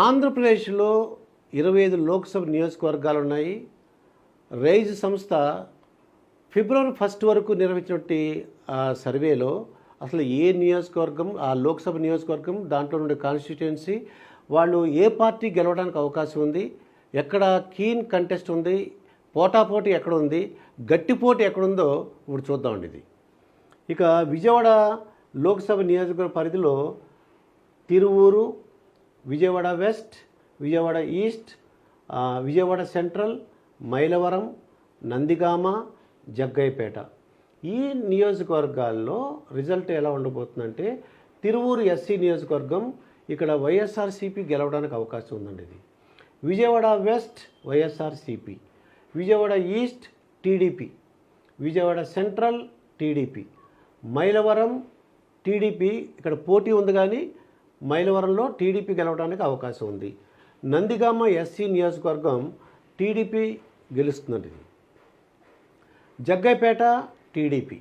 ఆంధ్రప్రదేశ్లో ఇరవై ఐదు లోక్సభ నియోజకవర్గాలు ఉన్నాయి. రైజ్ సంస్థ ఫిబ్రవరి ఫస్ట్ వరకు నిర్వహించినటువంటి సర్వేలో అసలు ఏ నియోజకవర్గం ఆ లోక్సభ నియోజకవర్గం దాంట్లో నుండి కాన్స్టిట్యుయెన్సీ వాళ్ళు ఏ పార్టీ గెలవడానికి అవకాశం ఉంది ఎక్కడ కీన్ కంటెస్ట్ ఉంది పోటాపోటీ ఎక్కడ ఉంది గట్టి పోటీ ఎక్కడుందో ఇప్పుడు చూద్దామండి ఇది. ఇక విజయవాడ లోక్సభ నియోజకవర్గ పరిధిలో Tiruvuru Vijayawada west Vijayawada east Vijayawada central Mylavaram Nandigama Jaggayyapeta ఈ నియోజకవర్గాల్లో రిజల్ట్ ఎలా ఉండబోతుందంటే తిరువూరు ఎస్సీ నియోజకవర్గం ఇక్కడ వైఎస్ఆర్సీపీ గెలవడానికి అవకాశం ఉందండి ఇది. Vijayawada west YSRCP. Vijayawada east TDP. Vijayawada central TDP. Mylavaram TDP. ఇక్కడ పోటీ ఉంది కానీ మైలవరంలో టీడీపీ గెలవడానికి అవకాశం ఉంది. నందిగామ ఎస్సీ నియోజకవర్గం టీడీపీ గెలుస్తున్నది. ఇది జగ్గైపేట టీడీపీ.